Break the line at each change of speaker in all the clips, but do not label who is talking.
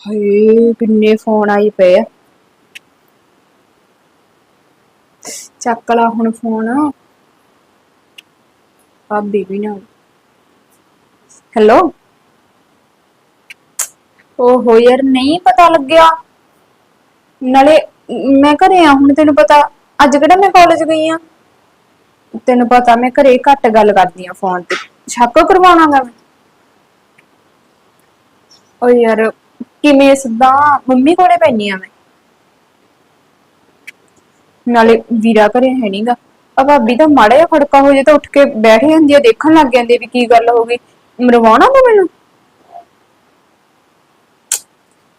ਹਾਏ, ਕਿੰਨੇ ਫੋਨ ਆਈ ਪਏ ਆ। ਚੱਕ ਲਾ ਹੁਣ ਫੋਨ ਭਾਬੀ ਵੀ ਨਾ ਹੈਲੋ ਓਹੋ ਯਾਰ, ਨਹੀਂ ਪਤਾ ਲੱਗਿਆ। ਨਾਲੇ ਮੈਂ ਘਰੇ ਆ, ਹੁਣ ਤੈਨੂੰ ਪਤਾ, ਅੱਜ ਕਿਹੜਾ ਮੈਂ ਕਾਲਜ ਗਈ ਆ? ਤੈਨੂੰ ਪਤਾ, ਮੈਂ ਘਰੇ ਘੱਟ ਗੱਲ ਕਰਦੀ ਆ ਫੋਨ ਤੇ। ਛੱਕ ਕਰਵਾਉਣਾਗਾ ਮੈਂ। ਓ ਯਾਰ ਕਿਵੇਂ ਸਿੱਧਾ? ਮੰਮੀ ਕੋਲੇ ਪੈਣੀ ਆ ਮੈਂ। ਨਾਲੇ ਵੀਰਾ ਘਰੇ ਹੈ ਨਹੀਂਗਾ ਆ ਭਾਬੀ ਤਾਂ ਮਾੜਾ ਜਿਹਾ ਖੜਕਾ ਹੋ ਜੇ ਤਾਂ ਉੱਠ ਕੇ ਬੈਠ ਜਾਂਦੀ ਆ, ਦੇਖਣ ਲੱਗ ਜਾਂਦੀ ਆ ਵੀ ਕੀ ਗੱਲ ਹੋ ਗਈ। ਮਰਵਾਉਣਾ ਤੂੰ ਮੈਨੂੰ?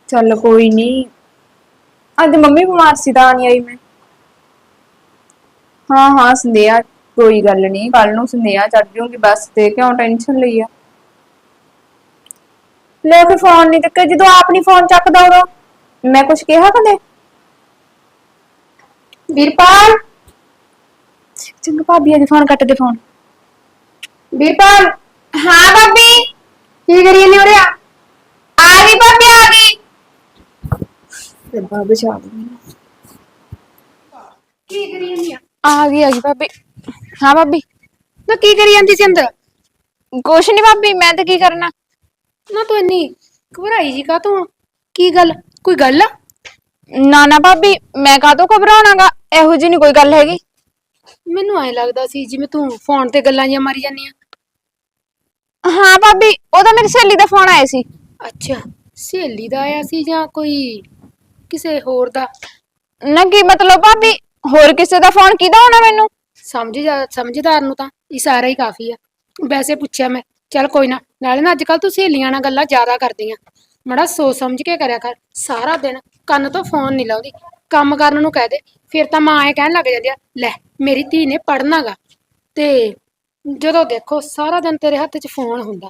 ਚੱਲ ਕੋਈ ਨਹੀਂ ਅੱਜ ਮੰਮੀ ਬਿਮਾਰ ਸੀ ਤਾਂ ਨਹੀਂ ਆਈ ਮੈਂ। ਹਾਂ ਹਾਂ, ਸੰਦੇਹਾ ਕੋਈ ਗੱਲ ਨਹੀਂ ਕੱਲ ਨੂੰ ਸੰਦੇਹਾ ਚੜ ਜੂਗੀ, ਬਸ ਤੇ ਕਿਉਂ ਟੈਨਸ਼ਨ ਲਈ ਆ? ਲੈ ਫੋਨ ਨਹੀਂ ਚੱਕਿਆ। ਜਦੋਂ ਆਪ ਨਹੀਂ ਫੋਨ ਚੱਕਦਾ ਉਦੋਂ? ਮੈਂ ਕੁਝ ਕਿਹਾ ਕਦੇ? ਵੀਰਪਾਲ? ਚੰਗਾ ਭਾਬੀ ਅੱਜ ਫੋਨ ਕੱਟ ਦੇ ਫੋਨ ਵੀਰਪਾਲ? ਹਾਂ ਭਾਬੀ? ਕੀ ਕਰੀ ਜਾਂਦੀ ਉਰੇ? ਆ ਆ ਗਈ ਭਾਬੀ ਆ ਗਈ। ਤੇ ਬਾਬੇ ਚਾਹ
ਕੀ ਕਰੀ ਜਾਂਦੀ ਆ?
ਆ ਗਈ ਆ ਗਈ ਭਾਬੀ। ਹਾਂ ਭਾਬੀ।
ਨਾ ਕੀ ਕਰੀ ਜਾਂਦੀ ਸੀ ਅੰਦਰ?
ਕੁਛ ਨਹੀਂ ਭਾਬੀ ਮੈਂ ਤੇ ਕੀ ਕਰਨਾ?
ਨਾ ਤੂੰ ਇੰਨੀ ਘਬਰਾਈ ਜੀ ਕਾ ਤੂੰ ਕੀ ਗੱਲ? ਕੋਈ ਗੱਲ ਆ?
ਨਾ ਨਾ ਭਾਬੀ ਮੈਂ ਕਾਹਤੋਂ ਘਬਰਾਉਣਾਗਾ? ਇਹੋ ਜਿਹੀ ਨਹੀਂ ਕੋਈ ਗੱਲ ਹੈਗੀ।
ਮੈਨੂੰ ਐ ਲੱਗਦਾ ਸੀ ਜਿਵੇਂ ਤੂੰ ਫੋਨ ਤੇ ਗੱਲਾਂ ਜਿਹੀਆਂ ਮਾਰੀ ਜਾਂਦੀ ਆ।
ਹਾਂ ਭਾਬੀ ਉਹ ਤਾਂ ਮੇਰੀ ਸਹੇਲੀ ਦਾ ਫੋਨ ਆਇਆ ਸੀ।
ਅੱਛਾ ਸਹੇਲੀ ਦਾ ਆਇਆ ਸੀ ਜਾਂ ਕੋਈ ਕਿਸੇ ਹੋਰ ਦਾ?
ਨਾ ਕੀ ਮਤਲਬ ਭਾਬੀ ਹੋਰ ਕਿਸੇ ਦਾ ਫੋਨ ਕਿਹਦਾ ਹੋਣਾ ਮੈਨੂੰ?
ਸਮਝ ਜਾ ਸਮਝਦਾਰ ਨੂੰ ਤਾਂ ਇਸ਼ਾਰਾ ਹੀ ਕਾਫੀ ਆ। ਵੈਸੇ ਪੁੱਛਿਆ ਮੈਂ ਚੱਲ ਕੋਈ ਨਾ ਨਾਲੇ ਨਾ ਅੱਜ ਕੱਲ ਤੂੰ ਸਹੇਲੀਆਂ ਨਾਲ ਗੱਲਾਂ ਜ਼ਿਆਦਾ ਕਰਦੀਆਂ ਮੜਾ ਸੋਚ ਸਮਝ ਕੇ ਕਰਿਆ ਕਰ ਸਾਰਾ ਦਿਨ ਕੰਨ ਤੋਂ ਫੋਨ ਨਹੀਂ ਲਾਉਂਦੀ। ਕੰਮ ਕਰਨ ਨੂੰ ਕਹਿ ਦੇ ਫਿਰ ਤਾਂ ਮਾਂ ਐ ਕਹਿਣ ਲੱਗ ਜਾਂਦੀ ਆ ਲੈ ਮੇਰੀ ਧੀ ਨੇ ਪੜਨਾਗਾ ਤੇ ਜਦੋਂ ਦੇਖੋ ਸਾਰਾ ਦਿਨ ਤੇਰੇ ਹੱਥ 'ਚ ਫੋਨ ਹੁੰਦਾ।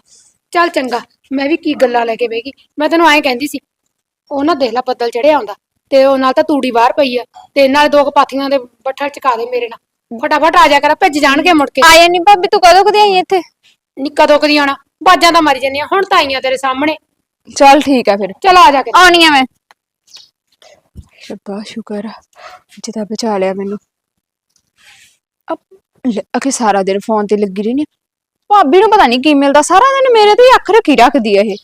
ਚੱਲ ਚੰਗਾ ਮੈਂ ਵੀ ਕੀ ਗੱਲਾਂ ਲੈ ਕੇ ਬਹਿਗੀ ਮੈਂ ਤੈਨੂੰ ਐਂ ਕਹਿੰਦੀ ਸੀ ਉਹ ਨਾ ਦੇਖ ਲੈ ਬੱਦਲ ਚੜਿਆ ਆਉਂਦਾ ਤੇ ਉਹ ਨਾਲ ਤਾਂ ਤੂੜੀ ਬਾਹਰ ਪਈ ਆ ਤੇ ਨਾਲ ਦੋ ਕਪਾਥੀਆਂ ਦੇ ਬੱਠਲ ਚਕਾ ਦੇ ਮੇਰੇ ਨਾਲ। ਫਟਾਫਟ ਆ ਜਾ ਕਰ ਭੱਜ ਜਾਣਗੇ ਮੁੜ ਕੇ।
ਆਇਆ ਨਹੀਂ ਭਾਬੀ ਤੂੰ ਕਦੋਂ ਕਦੀ ਆਈ ਇੱਥੇ?
ਨੀ ਕਦੋਂ ਕਦੀ ਆਣਾ ਬਾਜਾਂ ਤਾਂ ਮਾਰੀ ਜਾਂਦੀਆਂ ਹੁਣ ਤਾਂ ਆਈਆਂ ਤੇਰੇ ਸਾਹਮਣੇ।
ਚੱਲ ਠੀਕ ਆ ਫਿਰ।
ਚਲ ਆ ਜਾ ਕੇ।
ਆਉਣੀ ਆ ਮੈਂ। ਰੱਬਾ ਸ਼ੁਕਰ ਆ ਜਿਹਦਾ ਬਚਾ ਲਿਆ ਮੈਨੂੰ। ਅਬ ਅਕੇ ਸਾਰਾ ਦਿਨ ਫੋਨ ਤੇ ਲੱਗੀ ਰਹਿੰਦੀ ਆ। ਭਾਬੀ ਨੂੰ ਪਤਾ ਨਹੀਂ ਕੀ ਮਿਲਦਾ ਸਾਰਾ ਦਿਨ ਮੇਰੇ ਤੇ ਹੀ ਅੱਖ ਰੱਖੀ ਰੱਖਦੀ ਆ ਇਹ।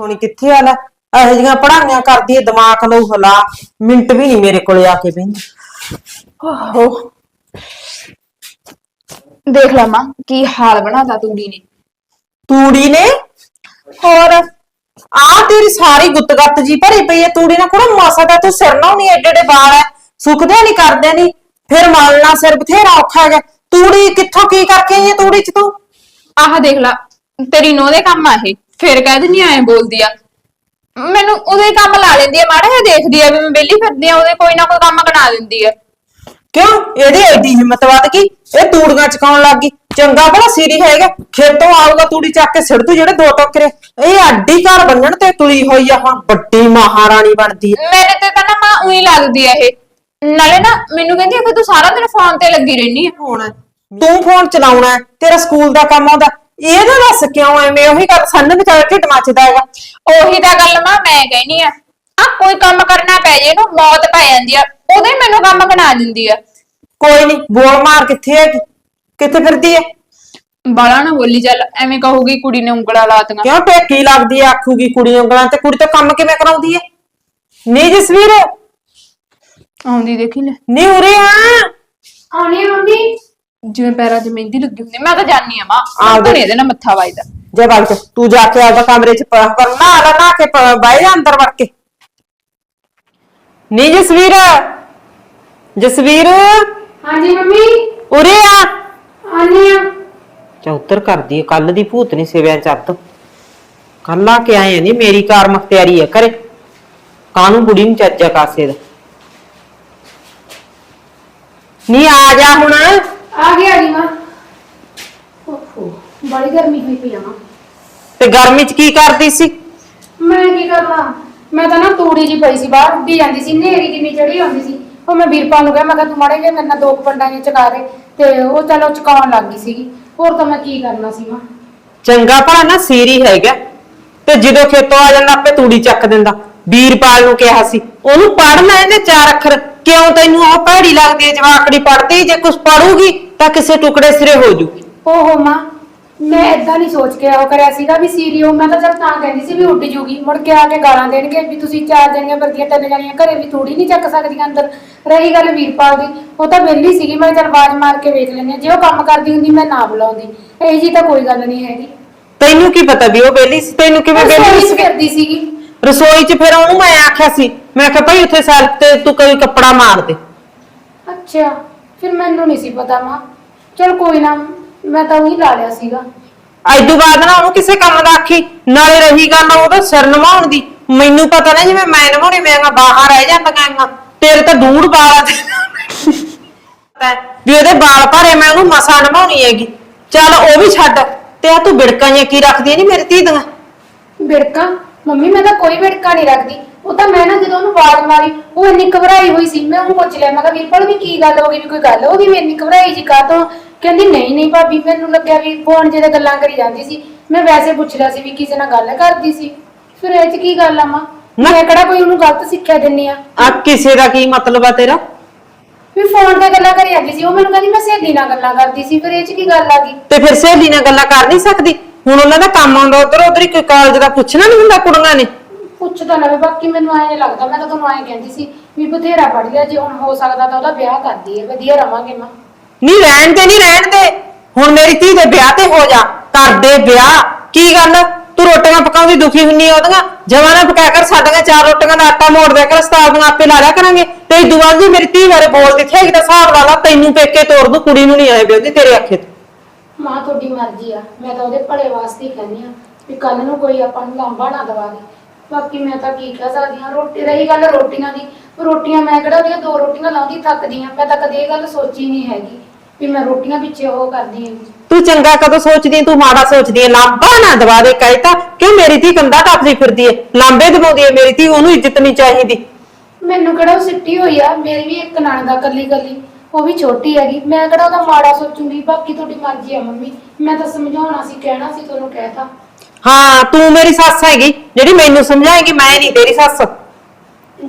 ਹੁਣ ਕਿੱਥੇ ਆ ਲੈ? ਇਹੋ ਜੀਆਂ ਪੜਾਈਆਂ ਕਰਦੀ ਏ ਦਿਮਾਗ ਨੂੰ ਹਿਲਾ। ਮਿੰਟ ਵੀ ਨਹੀਂ ਮੇਰੇ ਕੋਲੇ ਆ ਕੇ ਬਹਿੰਦੀ।
ਓਹੋ ਦੇਖ ਲਾ ਮਾਂ ਕੀ ਹਾਲ ਬਣਾਤਾ ਤੂੜੀ ਨੇ।
ਤੂੜੀ ਨੇ?
ਹੋਰ
ਆ ਤੇਰੀ ਸਾਰੀ ਗੁੱਤਗੱਤ ਜੀ ਭਰੀ ਪਈ ਏ ਤੂੜੀ ਨਾਲ ਕੋੜਾ ਮਾਸਾ ਦਾ ਤੂੰ ਸਿਰ ਨਾ ਨਹੀਂ ਏਡੇ ਏਡੇ ਵਾਲ ਐ ਸੁੱਕਦੇ ਨਹੀਂ ਕਰਦੇ ਨਹੀਂ ਫਿਰ ਮਲਣਾ ਸਿਰ ਬਥੇਰਾ ਔਖਾ ਹੈਗਾ। ਤੂੜੀ ਕਿੱਥੋਂ ਕੀ ਕਰਕੇ ਆਈ ਏ ਤੂੜੀ ਚ ਤੂੰ?
ਆਹ ਦੇਖ ਲਾ ਤੇਰੀ ਨੋਹ ਦੇ ਕੰਮ ਆ ਇਹ ਫੇਰ ਕਹਿ ਦਿੰਦੀ ਐ ਬੋਲਦੀ ਆ। ਮੈਨੂੰ ਉਹਦੇ ਕੰਮ ਲਾ ਲੈਂਦੀ ਆ ਮਾੜਾ ਜਿਹਾ ਦੇਖਦੀ ਆ ਵੀ ਮੈਂ ਵਿਹਲੀ ਫਿਰਦੀ ਆ ਉਹਦੇ ਕੋਈ ਨਾ ਕੋਈ ਕੰਮ ਬਣਾ ਦਿੰਦੀ ਆ।
ਕਿਉਂ? ਇਹਦੀ ਐਡੀ ਹਿੰਮਤ ਵੱਧ ਗਈ ਇਹ ਤੂੜੀਆਂ ਚਕਾਉਣ ਲੱਗ ਗਈ। ਚੰਗਾ ਬੜਾ ਸੀਰੀ ਹੈਗਾ। ਖੇਤੋਂ ਆਊਗਾ ਤੂੜੀ ਚੱਕ ਕੇ ਸਿਰ ਤੂੰ ਜਿਹੜੇ ਦੋ ਟੋਕਰੇ। ਇਹ ਅੱਡੀ ਘਰ ਬੰਨਣ ਤੇ ਤੁਲੀ ਹੋਈ ਆ ਹੁਣ। ਵੱਡੀ ਮਹਾਰਾਣੀ ਬਣਦੀ ਆ।
ਮੇਰੇ ਤੇ ਤਾਂ ਨਾ ਮਾਂ ਉਹੀ ਲੱਗਦੀ ਆ ਇਹ। ਨਾਲੇ ਨਾ ਮੈਨੂੰ ਕਹਿੰਦੀ ਆ ਕਿ ਤੂੰ ਸਾਰਾ ਦਿਨ ਫੋਨ ਤੇ ਲੱਗੀ ਰਹਿਨੀ ਆ।
ਹੋਣਾ ਤੂੰ ਫੋਨ ਚਲਾਉਣਾ ਹੈ, ਤੇਰਾ ਸਕੂਲ ਦਾ ਕੰਮ ਆਉਂਦਾ। ਇਹਦਾ ਦੱਸ ਕਿਉਂ ਐਵੇਂ? ਉਹੀ ਗੱਲ ਸਾਨੂੰ ਵਿਚਾਰਾ ਢਿੱਡ ਮੱਚਦਾ ਹੈਗਾ।
ਉਹੀ ਤਾਂ ਗੱਲ ਮਾਂ ਮੈਂ ਕਹਿਨੀ ਆ। ਆ ਕੋਈ ਕੰਮ ਕਰਨਾ ਪੈ ਜੇ ਇਹਨੂੰ ਮੌਤ ਪੈ ਜਾਂਦੀ ਆ। ਉਹਦੇ ਹੀ ਮੈਨੂੰ ਕੰਮ ਬਣਾ ਦਿੰਦੀ ਆ।
ਕੋਈ ਨਹੀਂ ਬੋਲ ਮਾਰ ਕਿੱਥੇ ਹੈ ਕਿੱਥੇ ਫਿਰਦੀ ਹੈ
ਬਾਲਾ ਨਾ ਬੋਲੀ ਚੱਲ ਐਵੇਂ ਕਹੂਗੀ ਕੁੜੀ ਨੇ ਉਂਗਲਾਂ ਲਾਤੀਆਂ
ਕਿਉਂ ਟੇਕੀ ਲੱਗਦੀ ਹੈ ਆਖੂਗੀ ਕੁੜੀ ਉਂਗਲਾਂ ਤੇ ਕੁੜੀ ਤਾਂ ਕੰਮ ਕਿਵੇਂ ਕਰਾਉਂਦੀ ਹੈ ਨਹੀਂ ਜਸਵੀਰ?
ਆਉਂਦੀ ਦੇਖੀ ਲੈ।
ਨਹੀਂ ਉਰੇ ਆ।
ਆਉਣੀ ਮੰਮੀ?
ਜਿਵੇਂ ਪੈਰਾਂ 'ਚ ਮਹਿੰਦੀ ਲੱਗੀ ਹੁੰਦੀ ਮੈਂ ਤਾਂ ਜਾਣੀ ਆ ਮਾਂ ਆਪ ਨਹੀਂ ਇਹਦੇ ਨਾਲ ਮੱਥਾ ਵੱਜਦਾ।
ਜੇ ਵਗ ਜਾ ਤੂੰ ਜਾ ਕੇ ਆਪਦਾ ਕਮਰੇ ਚ ਪ- ਪਰ ਨਹਾ ਲੈ ਨਹਾ ਕੇ ਪ- ਬਹਿ ਜਾ ਅੰਦਰ ਵੜ ਕੇ। ਨਹੀਂ ਜਸਵੀਰ? ਜਸਵੀਰ?
ਹਾਂਜੀ ਮੰਮੀ।
ਉਰੇ ਆ।
ਆਨੀ ਆ
ਚੌਤਰ ਕਰਦੀ ਕੱਲ ਦੀ ਭੂਤ ਨਹੀਂ ਸਿਵਿਆਂ ਚੱਤ। ਕੱਲ ਆ ਕੇ ਆਏ ਨਹੀਂ ਮੇਰੀ ਕਾਰ ਮਖਤਿਆਰੀ ਹੈ ਕਰੇ ਕਾਨੂੰ ਬੁੜੀ ਨੂੰ ਚੱਜਾ ਕਾਸੇ ਦਾ? ਨਹੀਂ ਆ ਜਾ ਹੁਣ।
ਆ ਗਈ ਆ ਗਈ ਮਾਂ। ਓਹੋ ਬੜੀ ਗਰਮੀ ਹੋਈ ਪਈ ਆ ਮਾਂ।
ਤੇ ਗਰਮੀ ਚ ਕੀ ਕਰਦੀ ਸੀ?
ਮੈਂ ਕੀ ਕਰਨਾ ਮੈਂ ਤਾਂ ਨਾ ਤੂੜੀ ਜੀ ਪਈ ਸੀ ਬਾਹਰ ਉੱਡੀ ਜਾਂਦੀ ਸੀ। ਨੇਰੀ ਕਿੰਨੀ ਚੜੀ ਆਉਂਦੀ ਸੀ। ਉਹ ਮੈਂ ਵੀਰਪਾਲ ਨੂੰ ਕਿਹਾ ਮੈਂ ਕਿਹਾ ਤੂੰ ਮਾੜੇ ਜਿਹੇ ਮੇਰੇ ਨਾਲ ਦੋ ਕੁ ਪੰਡਾਂ ਜਿਹੀਆਂ ਚਕਾ ਦੇ। ਤੇ ਉਹ ਚਲੋ ਚਕਾਉਣ ਲੱਗ ਗਈ ਸੀਗੀ। ਹੋਰ ਤਾਂ ਮੈਂ ਕੀ ਕਰਨਾ ਸੀ ਮਾਂ?
ਚੰਗਾ ਭਲਾ ਨਾ ਸੀਰੀ ਹੈਗਾ। ਤੇ ਜਦੋਂ ਖੇਤੋਂ ਆ ਜਾਂਦਾ ਆਪੇ ਤੂੜੀ ਚੱਕ ਦਿੰਦਾ। ਵੀਰਪਾਲ ਨੂੰ ਕਿਹਾ ਸੀ ਉਹਨੂੰ ਪੜਨਾ ਇਹਨੇ ਚਾਰ ਅੱਖਰ। ਕਿਉਂ ਤੈਨੂੰ ਉਹ ਭੈੜੀ ਲੱਗਦੀ ਹੈ ਜਵਾਕੜੀ ਪੜਦੀ ਜੇ ਕੁਝ ਪੜੂਗੀ ਤਾਂ ਕਿਸੇ ਟੁਕੜੇ ਸਿਰੇ ਹੋ ਜੂਗੀ
ਓਹੋ ਮਾਂ ਮੈਂ ਇਦਾਂ ਨਹੀਂ ਸੋਚ ਕੇ ਉਹ ਕਰਿਆ ਸੀਗਾ ਵੀ ਸੀਰੀਓ ਮੈਂ ਤਾਂ ਚਲ ਤਾਂ ਕਹਿੰਦੀ ਸੀ ਵੀ ਉੱਡ ਜੂਗੀ। ਮੁੜ ਕੇ ਆ ਕੇ ਗਾਲਾਂ ਦੇਣਗੇ ਵੀ ਤੁਸੀਂ ਚਾਰ ਜਣੀਆਂ ਵਰਦੀਆਂ ਤਿੰਨ ਜਣੀਆਂ ਘਰੇ ਵੀ ਥੋੜੀ ਨਹੀਂ ਚੱਕ ਸਕਦੀਆਂ ਅੰਦਰ। ਰਹੀ ਗੱਲ ਵੀਰਪਾਲ ਦੀ ਉਹ ਤਾਂ ਵਿਹਲੀ ਸੀਗੀ ਮੈਂ ਚਲ ਆਵਾਜ਼ ਮਾਰ ਕੇ ਵੇਖ ਲੈਂਦੀ ਹਾਂ। ਜੇ ਉਹ ਕੰਮ ਕਰਦੀ ਹੁੰਦੀ ਮੈਂ ਨਾ ਬੁਲਾਉਂਦੀ। ਇਹ ਜੀ ਤਾਂ ਕੋਈ ਗੱਲ ਨਹੀਂ ਹੈਗੀ।
ਤੈਨੂੰ ਕੀ ਪਤਾ ਵੀ ਉਹ ਵੇਲੀ ਸੀ ਤੈਨੂੰ ਕਿਵੇਂ
ਸੋਈ
ਸੀ?
ਕਰਦੀ ਸੀਗੀ।
ਰਸੋਈ 'ਚ ਫਿਰ ਉਹਨੂੰ ਮੈਂ ਆਖਿਆ ਸੀ ਮੈਂ ਕਿਹਾ ਭਾਈ ਉੱਥੇ ਸੈਲਫ ਤੇ ਤੂੰ ਕੋਈ ਕੱਪੜਾ ਮਾਰ ਦੇ।
ਅੱਛਾ ਫਿਰ ਮੈਨੂੰ ਨਹੀਂ ਸੀ ਪਤਾ ਮਾਂ। ਚਲ ਕੋਈ ਨਾ ਮੈਂ ਤਾਂ ਉਹੀ ਲਾ ਲਿਆ ਸੀਗਾ।
ਐਦੂ ਬਾਅਦ ਨਾ ਉਹਨੂੰ ਕਿਸੇ ਕੰਮ ਦਾ ਆਖੀ ਨਾਲੇ ਰਹੀ ਗੱਲ ਉਹਦਾ ਸਿਰ ਨਵਾਉਣ ਦੀ। ਮੈਨੂੰ ਪਤਾ ਨਾ ਜਿਵੇਂ ਮੈਂ ਨਵਾਉਣੇ ਮੈਂ ਬਾਹਰ ਰਹਿ ਜਾਂਦੀਆਂ ਤੇਰੇ ਤਾਂ ਦੂਰ ਵਾਲ ਆ ਪਤਾ ਹੈ ਵੀ ਉਹਦੇ ਵਾਲ ਭਰੇ ਮੈਂ ਉਹਨੂੰ ਮਸਾ ਨਵਾਉਣੀ ਹੈਗੀ। ਚੱਲ ਉਹ ਵੀ ਛੱਡ। ਤੇ ਆ ਤੂੰ ਬਿੜਕਾਂ ਜਿਹੀਆਂ ਕੀ ਰੱਖਦੀ ਨਹੀਂ ਮੇਰੀ ਧੀ ਦੀਆਂ?
ਵਿੜਕਾ ਮੰਮੀ ਮੈਂ ਤਾਂ ਕੋਈ ਵਿੜਕਾ ਨਹੀਂ ਰੱਖਦੀ। ਉਹ ਤਾਂ ਮੈਂ ਨਾ ਜਦੋਂ ਉਹਨੂੰ ਆਵਾਜ਼ ਮਾਰੀ ਉਹ ਇੰਨੀ ਘਬਰਾਈ ਹੋਈ ਸੀ। ਮੈਂ ਉਹਨੂੰ ਪੁੱਛ ਲਿਆ ਮੈਂ ਕਿਹਾ ਵੀਰਪਾਲ ਵੀ ਕੀ ਗੱਲ ਹੋ ਗਈ? ਵੀ ਕੋਈ ਗੱਲ ਹੋ ਗਈ? ਮੈਂ ਇੰਨੀ ਘਬਰਾਈ ਜੀ ਕਾਹਤੋਂ? ਕਹਿੰਦੀ ਨਹੀਂ ਨਹੀਂ ਭਾਬੀ ਮੈਨੂੰ ਲੱਗਿਆ ਵੀ ਫੋਨ ਜਿਹਦੇ ਗੱਲਾਂ ਕਰੀ ਜਾਂਦੀ ਸੀ। ਮੈਂ ਵੈਸੇ ਪੁੱਛ ਲਿਆ ਸੀ ਵੀ ਕਿਸੇ ਨਾਲ ਗੱਲ ਕਰਦੀ ਸੀ। ਫਿਰ ਇਹ ਚ ਕੀ ਗੱਲ ਆ ਮਾਂ?
ਨਾ-
ਮੈਂ ਕਿਹੜਾ ਕੋਈ ਉਹਨੂੰ ਗਲਤ ਸਿੱਖਿਆ ਦਿੰਨੀ ਆ?
ਆ ਕਿਸੇ ਦਾ ਕੀ ਮਤਲਬ ਆ ਤੇਰਾ?
ਵੀ ਫੋਨ ਤੇ ਗੱਲਾਂ ਕਰੀ ਜਾਂਦੀ ਸੀ। ਉਹ ਮੈਨੂੰ ਕਹਿੰਦੀ ਮੈਂ ਸਹੇਲੀ ਨਾਲ ਗੱਲਾਂ ਕਰਦੀ ਸੀ। ਫਿਰ ਇਹ ਚ ਕੀ ਗੱਲ ਆ ਗਈ?
ਤੇ ਫਿਰ ਸਹੇਲੀ ਨਾਲ ਗੱਲਾਂ ਕਰ ਨਹੀਂ ਸਕਦੀ? ਹੁਣ ਉਹਨਾਂ ਦਾ ਕੰਮ ਆਉਂਦਾ ਉਧਰ ਉਧਰ ਹੀ ਕੋਈ ਕਾਲਜ ਦਾ ਪੁੱਛਣਾ ਨਹੀਂ ਹੁੰਦਾ ਕੁੜੀਆਂ ਨੇ।
ਪੁੱਛ ਤਾਂ ਲਵੇ ਬਾਕੀ ਮੈਨੂੰ ਐਂ ਲੱਗਦਾ। ਮੈਂ ਤਾਂ ਤੁਹਾਨੂੰ ਐਂ ਕਹਿੰਦੀ ਸੀ ਵੀ ਬਥੇਰਾ ਪੜ ਲਿਆ ਜੇ ਹੁਣ ਹੋ ਸਕਦਾ ਤਾਂ ਉਹਦਾ ਵਿਆਹ ਕਰਦੀ ਹੈ ਵਧੀਆ ਰਵਾਂਗੇ ਮਾਂ।
ਨਹੀਂ ਰਹਿਣ ਦੇ, ਨਹੀਂ ਰਹਿਣ ਦੇ। ਹੁਣ ਮੇਰੀ ਧੀ ਦੇ ਵਿਆਹ ਤੇ ਹੋ ਜਾ ਕਰਦੇ ਵਿਆਹ। ਕੀ ਗੱਲ? ਤੂੰ ਰੋਟੀਆਂ ਪਕਾਉਂਦੀ ਦੁਖੀ ਹੁੰਨੀ ਆ ਉਹਦੀਆਂ? ਜਵਾਨਾ ਪਕਾ ਕਰ ਸਾਡੀਆਂ ਚਾਰ ਰੋਟੀਆਂ ਦਾ ਆਟਾ ਮੋੜ ਦਿਆ ਕਰ ਸਤਾਬ ਨੂੰ ਆਪੇ ਲਾ ਲਿਆ ਕਰਾਂਗੇ। ਤੇ ਇਦੋਂ ਬਾਅਦ ਜੀ ਮੇਰੀ ਧੀ ਬਾਰੇ ਬੋਲ ਦਿੱਥੇ ਤਾਂ ਹਿਸਾਬ ਲਾ ਲਾ ਤੈਨੂੰ ਪੇਕੇ ਤੋਰ ਦੂ, ਕੁੜੀ ਨੂੰ ਨਹੀਂ ਆਏ ਬਿਉਂਦੀ ਤੇਰੇ ਅੱਖੇ ਤੇ।
ਮਾਂ ਤੁਹਾਡੀ ਮਰਜ਼ੀ ਆ, ਮੈਂ ਤਾਂ ਉਹਦੇ ਭਲੇ ਵਾਸਤੇ ਹੀ ਕਹਿੰਦੀ ਆ ਵੀ ਕੱਲ ਨੂੰ ਕੋਈ ਆਪਾਂ ਨੂੰ ਲਾਂਭਾ ਨਾ ਦਵਾ ਬਾਕੀ ਮੈਂ ਤਾਂ ਕੀ ਕਹਿ ਸਕਦੀ ਹਾਂ, ਰੋਟੀ, ਰਹੀ ਗੱਲ ਰੋਟੀਆਂ ਦੀ। ਰੋਟੀਆਂ ਮੈਂ ਕਿਹੜਾ ਉਹਦੀਆਂ ਦੋ ਰੋਟੀਆਂ ਲਾਉਂਦੀ, ਥੱਕਦੀ ਆ ਮੈਂ ਤਾਂ ਕਦੇ ਇਹ ਗੱਲ ਸੋਚੀ ਨਹੀਂ ਹੈਗੀ। ਵੀ ਮੈਂ ਰੋਟੀਆਂ ਪਿੱਛੇ ਉਹ ਕਰਦੀ ਹਾਂ।
ਤੂੰ ਚੰਗਾ ਕਦੋਂ ਸੋਚਦੀ ਆਂ, ਤੂੰ ਮਾੜਾ ਸੋਚਦੀ ਹੈ ਲਾਂਬਾ ਨਾ ਦਵਾ ਦੇ ਕਹਿਤਾ ਕਿਉਂ ਮੇਰੀ ਧੀ ਕੰਦਾ ਟੱਪਦੀ ਫਿਰਦੀ ਹੈ ਲਾਂਬੇ ਦਵਾਉਂਦੀ ਹੈ ਮੇਰੀ ਧੀ ਉਹਨੂੰ ਇੱਜ਼ਤ ਨਹੀਂ ਚਾਹੀਦੀ।
ਮੈਨੂੰ ਕਿਹੜਾ ਉਹ ਸਿੱਟੀ ਹੋਈ ਆ ਮੇਰੀ ਵੀ ਇੱਕ ਨਣਦ ਆ ਕੱਲੀ ਕੱਲੀ ਉਹ ਵੀ ਛੋਟੀ ਹੈਗੀ। ਮੈਂ ਕਿਹੜਾ ਉਹਦਾ ਮਾੜਾ ਸੋਚੂੰਗੀ ਬਾਕੀ ਤੁਹਾਡੀ ਮਰਜ਼ੀ ਆ ਮੰਮੀ। ਮੈਂ ਤਾਂ ਸਮਝਾਉਣਾ ਸੀ ਕਹਿਣਾ ਸੀ ਤੁਹਾਨੂੰ ਕਹਿਤਾ
ਹਾਂ ਤੂੰ ਮੇਰੀ ਸੱਸ ਹੈਗੀ ਜਿਹੜੀ ਮੈਨੂੰ ਸਮਝਾਏਗੀ ਮੈਂ ਨਹੀਂ ਤੇਰੀ ਸੱਸ।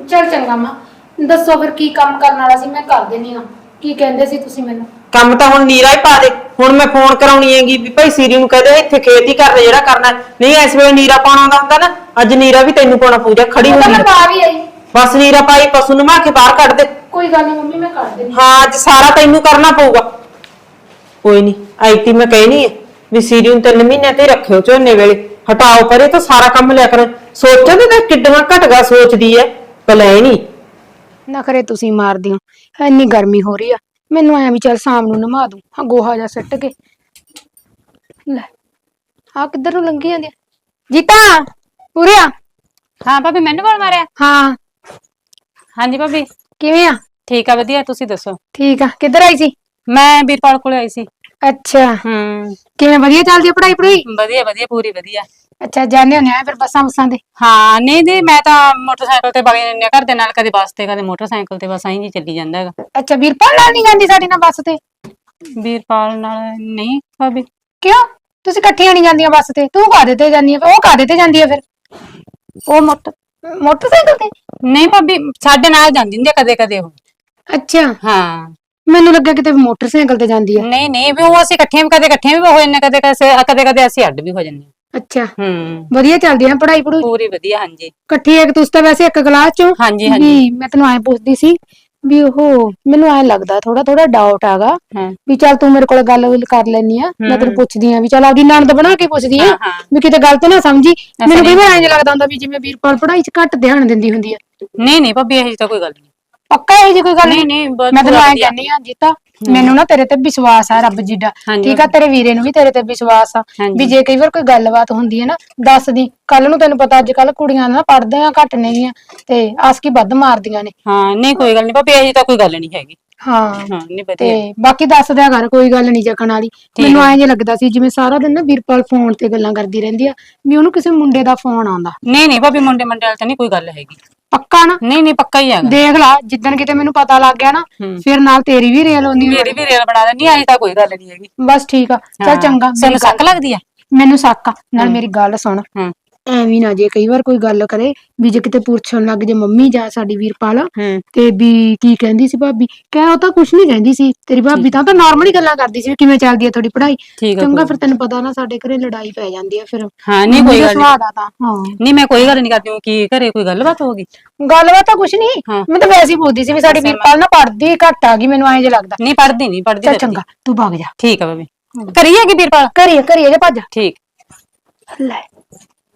ਚਲ ਚੰਗਾ ਮਾਂ ਦੱਸੋ ਫਿਰ ਕੀ ਕੰਮ ਕਰਨ ਵਾਲਾ ਸੀ ਮੈਂ ਕਰ ਦੇਣੀ ਆ ਕੀ ਕਹਿੰਦੇ ਸੀ ਤੁਸੀਂ ਮੈਨੂੰ?
ਕੰਮ ਤਾਂ ਹੁਣ ਨੀਰਾ ਹੀ ਪਾ ਦੇ। ਹੁਣ ਮੈਂ ਫੋਨ ਕਰਾਉਣੀ ਹੈਗੀ ਵੀ ਭਾਈ ਸੀਰੀ ਨੂੰ ਕਹਦੇ ਇੱਥੇ ਖੇਤ ਹੀ ਕਰ ਲੈ ਜਿਹੜਾ ਕਰਨਾ ਹੈ। ਨਹੀਂ ਇਸ ਵੇਲੇ ਨੀਰਾ ਪਾਉਣਾ ਆਉਂਦਾ ਹੁੰਦਾ ਨਾ ਅੱਜ ਨੀਰਾ ਵੀ ਤੈਨੂੰ ਪਾਉਣਾ ਪਊਗਾ ਖੜੀ
ਉਹ ਤਾਂ ਪਾ ਵੀ ਆਈ।
ਬਸ ਨੀਰਾ ਪਾਈ ਪਸ਼ੂ ਨੂੰ ਮਾਰ ਕੇ ਬਾਹਰ ਕੱਢ ਦੇ।
ਕੋਈ ਗੱਲ ਨਹੀਂ ਮੰਮੀ ਮੈਂ ਕਰ ਦੇਣੀ
ਹਾਂ। ਅੱਜ ਸਾਰਾ ਤੈਨੂੰ ਕਰਨਾ ਪਊਗਾ। ਕੋਈ ਨਹੀਂ ਆਈਤੀ ਮੈਂ ਕਹਿਣੀ ਹੈ ਵੀ ਸੀਰੀ ਨੂੰ ਤਿੰਨ ਮਹੀਨਿਆਂ ਤੇ ਹੀ ਰੱਖਿਓ ਝੋਨੇ ਵੇਲੇ। ਹਟਾਓ ਪਰੇ ਤਾਂ ਸਾਰਾ ਕੰਮ ਲਿਆ ਕਰ। ਸੋਚੋ ਤੇ ਤਾਂ ਕਿੱਡਵਾ ਘਟਗਾ ਸੋਚਦੀ ਹੈ ਭਲੇ ਨਹੀਂ।
ਨਖਰੇ ਤੁਸੀਂ ਮਾਰਦੀ ਹੋ ਇੰਨੀ ਗਰਮੀ ਹੋ ਰਹੀ ਆ। ਮੈਨੂੰ ਐ ਵੀ ਚੱਲ ਸ਼ਾਮ ਨੂੰ ਨਮਾ ਦੂੰ ਹਾਂ ਗੋਹਾ ਜਾ ਸੱਟ ਕੇ। ਲੈ ਆ ਕਿੱਧਰ ਨੂੰ ਲੰਘੀ ਜਾਂਦੀ ਆ? ਜੀਤਾ ਉਰੇ ਆ।
ਹਾਂ ਭਾਬੀ ਮੈਨੂੰ ਬੋਲ ਮਾਰਿਆ?
ਹਾਂ।
ਹਾਂਜੀ ਭਾਬੀ।
ਕਿਵੇਂ ਆ?
ਠੀਕ ਆ ਵਧੀਆ ਤੁਸੀਂ ਦੱਸੋ?
ਠੀਕ ਆ ਕਿੱਧਰ ਆਈ ਸੀ?
ਮੈਂ ਵੀਰਪਾਲ ਕੋਲ ਆਈ ਸੀ।
ਅੱਛਾ।
ਹੂੰ।
ਕਿਵੇਂ ਵਧੀਆ ਚੱਲਦੀ ਆ ਪੜਾਈ ਪੜਾਈ
ਵਧੀਆ ਵਧੀਆ ਪੂਰੀ ਵਧੀਆ।
ਅੱਛਾ ਜਾਣੇ ਹੁੰਦੇ ਆ ਫਿਰ ਬੱਸਾਂ ਬੱਸਾਂ ਦੇ
ਹਾਂ ਨਹੀਂ ਨਹੀਂ ਮੈਂ ਤਾਂ ਮੋਟਰਸਾਈਕਲ ਤੇ ਬਗੇ ਨੇ ਘਰ ਦੇ ਨਾਲ ਕਦੇ ਬੱਸ ਤੇ ਕਦੇ ਮੋਟਰਸਾਈਕਲ ਤੇ ਬਸ ਐਂ ਜੀ ਚੱਲੀ ਜਾਂਦਾ ਹੈਗਾ।
ਅੱਛਾ ਵੀਰਪਾਲ ਨਾਲ ਨਹੀਂ ਜਾਂਦੀ ਸਾਡੀ ਨਾਲ ਬੱਸ ਤੇ?
ਵੀਰਪਾਲ ਨਾਲ ਨਹੀਂ ਭਾਬੀ।
ਕਿਉਂ? ਤੁਸੀਂ ਇਕੱਠੀਆਂ ਨਹੀਂ ਜਾਂਦੀਆਂ ਬੱਸ ਤੇ? ਤੂੰ ਕਾਦੇ ਤੇ ਜਾਂਦੀ ਆ? ਉਹ ਕਾਦੇ ਤੇ ਜਾਂਦੀ ਆ ਫਿਰ?
ਉਹ ਮੋਟਰ
ਮੋਟਰਸਾਈਕਲ ਤੇ?
ਨਹੀਂ ਭਾਬੀ ਸਾਡੇ ਨਾਲ ਜਾਂਦੀ ਹੁੰਦੀ ਕਦੇ ਕਦੇ ਉਹ।
ਅੱਛਾ।
ਹਾਂ।
ਮੈਨੂੰ ਲੱਗਿਆ ਕਿਤੇ ਮੋਟਰਸਾਈਕਲ ਤੇ ਜਾਂਦੀ ਆ।
ਨਹੀਂ ਨਹੀਂ ਵੀ ਉਹ ਅਸੀਂ ਇਕੱਠੀਆਂ ਵੀ ਕਦੇ ਇਕੱਠੀਆਂ ਵੀ ਹੋ ਜਾਂਦੇ ਕਦੇ ਕਦੇ ਕਦੇ ਕਦੇ ਅਸੀਂ ਅੱਡ ਵੀ ਹੋ ਜਾਂਦੇ ਹਾਂ।
ਅੱਛਾ।
ਹੂੰ।
ਵਧੀਆ ਚੱਲਦੀ ਆ ਪੜਾਈ ਪੜੂਈ?
ਪੂਰੀ ਵਧੀਆ ਹਾਂਜੀ।
ਇਕੱਠੀ ਇੱਕ ਤੁਸੀਂ ਤਾਂ ਵੈਸੇ ਇੱਕ ਕਲਾਸ ਚੋਂ?
ਹਾਂਜੀ ਹਾਂਜੀ।
ਮੈਂ ਤੈਨੂੰ ਐ ਪੁੱਛਦੀ ਸੀ ਵੀ ਉਹ ਮੈਨੂੰ ਐ ਲੱਗਦਾ ਥੋੜਾ ਥੋੜਾ ਡਾਊਟ ਆਗਾ
ਹਾਂ।
ਵੀ ਚੱਲ ਤੂੰ ਮੇਰੇ ਕੋਲ ਗੱਲ ਗੁੱਲ ਕਰ ਲੈਨੀ ਆ ਮੈਂ ਤੈਨੂੰ ਪੁੱਛਦੀ ਆ ਵੀ ਚੱਲ ਆਪਦੀ ਨਣਦ ਬਣਾ ਕੇ ਪੁੱਛਦੀ ਆ
ਹਾਂ, ਹਾਂ।
ਵੀ ਕਿਤੇ ਗਲਤ ਨਾ ਸਮਝੀ। ਮੈਨੂੰ ਕਈ ਵਾਰ ਐਂ ਲੱਗਦਾ ਹੁੰਦਾ ਵੀ ਜਿਵੇਂ ਵੀਰਪਾਲ ਪੜਾਈ 'ਚ ਘੱਟ ਧਿਆਨ ਦਿੰਦੀ ਹੁੰਦੀ ਆ।
ਨਹੀਂ ਨਹੀਂ ਭਾਬੀ ਇਹ ਤਾਂ ਕੋਈ ਗੱਲ ਨਹੀਂ।
ਪੱਕਾ ਇਹ ਜੀ ਕੋਈ ਗੱਲ
ਨਹੀਂ ਨਹੀਂ। ਬਹੁਤ
ਮੈਂ ਤੈਨੂੰ ਐਂ
ਵਧੀਆ।
ਕਹਿੰਦੀ ਆ ਜੀਤਾ ਮੈਨੂੰ ਨਾ ਤੇਰੇ ਤੇ ਵਿਸ਼ਵਾਸ ਆ ਰੱਬ ਜੀ ਦਾ।
ਹਾਂਜੀ,
ਠੀਕ ਆ ਤੇਰੇ ਵੀਰੇ ਨੂੰ ਵੀ ਤੇਰੇ ਤੇ ਵਿਸ਼ਵਾਸ ਆ
ਹਾਂਜੀ।
ਵੀ ਜੇ ਕਈ ਵਾਰ ਕੋਈ ਗੱਲਬਾਤ ਹੁੰਦੀ ਹੈ ਨਾ ਦੱਸ ਦੀ। ਕੱਲ ਨੂੰ ਤੈਨੂੰ ਪਤਾ ਅੱਜ ਕੱਲ ਕੁੜੀਆਂ ਨਾ ਪੜਦੀਆਂ ਘੱਟ ਨੇਗੀਆਂ ਤੇ ਆਸਕੀ ਵੱਧ ਮਾਰਦੀਆਂ ਨੇ।
ਹਾਂ ਨਹੀਂ ਕੋਈ ਗੱਲ ਨਹੀਂ ਭਾਬੀ ਇਹ ਤਾਂ ਕੋਈ ਗੱਲ ਨਹੀਂ ਹੈਗੀ।
ਹਾਂ
ਹਾਂ ਨਹੀਂ
ਤੇ
ਵਧੀਆ
ਬਾਕੀ ਦੱਸ ਦਿਆ ਕਰ ਕੋਈ ਗੱਲ ਨਹੀਂ ਜਕਣ ਵਾਲੀ। ਮੈਨੂੰ ਐਂ ਜੇ ਲੱਗਦਾ ਸੀ ਜਿਵੇਂ ਸਾਰਾ ਦਿਨ ਨਾ ਵੀਰਪਾਲ ਫੋਨ ਤੇ ਗੱਲਾਂ ਕਰਦੀ ਰਹਿੰਦੀ ਆ ਵੀ ਉਹਨੂੰ ਕਿਸੇ ਮੁੰਡੇ ਦਾ ਫੋਨ ਆਉਂਦਾ।
ਨਹੀਂ ਨਹੀਂ ਭਾਬੀ ਮੁੰਡੇ ਮੰਡੇ ਵਾਲ ਤਾਂ ਨਹੀਂ ਕੋਈ ਗੱਲ ਹੈਗੀ।
ਪੱਕਾ ਨਾ?
ਨਹੀਂ ਨਹੀਂ ਪੱਕਾ ਹੀ ਹੈਗਾ।
ਦੇਖ ਲਾ ਜਿੱਦਣ ਕਿਤੇ ਮੈਨੂੰ ਪਤਾ ਲੱਗ ਗਿਆ ਨਾ
ਹੂੰ।
ਫਿਰ ਨਾਲ ਤੇਰੀ ਵੀ ਰੇਲ ਆਉਂਦੀ
ਮੇਰੀ ਵੀ ਰੇਲ ਬਣਾ ਦੇਣੀ ਆਈ ਤਾਂ ਕੋਈ ਗੱਲ ਨਹੀਂ ਹੈਗੀ।
ਬਸ ਠੀਕ ਆ ਚੱਲ। ਚੰਗਾ। ਗੱਲ-
ਸੱਕ ਲੱਗਦੀ ਆ?
ਮੈਨੂੰ ਸੱਕ ਆ ਨਾਲ ਮੇਰੀ ਗੱਲ ਸੁਣ।
ਹੂੰ।
ਐਵੇਂ ਨਾ ਜੇ ਕਈ ਵਾਰ ਕੋਈ ਗੱਲ ਕਰੇ ਵੀ ਜੇ ਕਿਤੇ ਪੁੱਛਣ ਲੱਗ ਜੇ ਮੰਮੀ ਜਾਂ ਸਾਡੀ ਵੀਰਪਾਲ
ਹੂੰ।
ਤੇ ਵੀ ਕੀ ਕਹਿੰਦੀ ਸੀ ਭਾਬੀ ਕਹਿ ਉਹ ਤਾਂ ਕੁਝ ਨਹੀਂ ਕਹਿੰਦੀ ਸੀ। ਤੇਰੀ ਭਾਬੀ ਤਾਂ ਤਾਂ ਨਾਰਮਲੀ ਗੱਲਾਂ ਕਰਦੀ ਸੀ ਵੀ ਕਿਵੇਂ ਚੱਲਦੀ ਹੈ ਤੁਹਾਡੀ ਪੜ੍ਹਾਈ।
ਠੀਕ ਆ
ਚੰਗਾ ਫਿਰ ਤੈਨੂੰ ਪਤਾ ਨਾ ਸਾਡੇ ਘਰੇ ਲੜਾਈ ਪੈ ਜਾਂਦੀ ਹੈ ਫਿਰ।
ਹਾਂ ਨਹੀਂ ਕੋਈ ਗੱਲ ਨੀ।
ਸੁਭਾਅ ਦਾ ਤਾਂ ਹਾਂ।
ਨਹੀਂ ਮੈਂ ਕੋਈ ਗੱਲ ਨਹੀਂ ਕਰਦੀ ਕੀ ਘਰੇ ਕੋਈ ਗੱਲਬਾਤ ਹੋ ਗਈ?
ਗੱਲਬਾਤ ਤਾਂ ਕੁਝ ਨਹੀਂ
ਹਾਂ।
ਮੈਂ ਤਾਂ ਵੈਸੇ ਹੀ ਪੁੱਛਦੀ ਸੀ ਵੀ ਸਾਡੀ ਵੀਰਪਾਲ ਨਾ ਪੜ੍ਹਦੀ ਘੱਟ ਆ ਗਈ ਮੈਨੂੰ ਐਂ ਜੇ ਲੱਗਦਾ।
ਨਹੀਂ ਪੜਦੀ ਨਹੀਂ ਪੜਦੀ
ਚੱਲ ਚੰਗਾ ਤੂੰ ਭੱਗ ਜਾ।
ਠੀਕ ਆ ਬੇਬੇ ਕਰੀਏ ਕਿ ਵੀਰਪਾਲ?
ਘਰੇ ਘਰੇ ਜੇ ਭੱਜ
ਠੀਕ।
ਲੈ।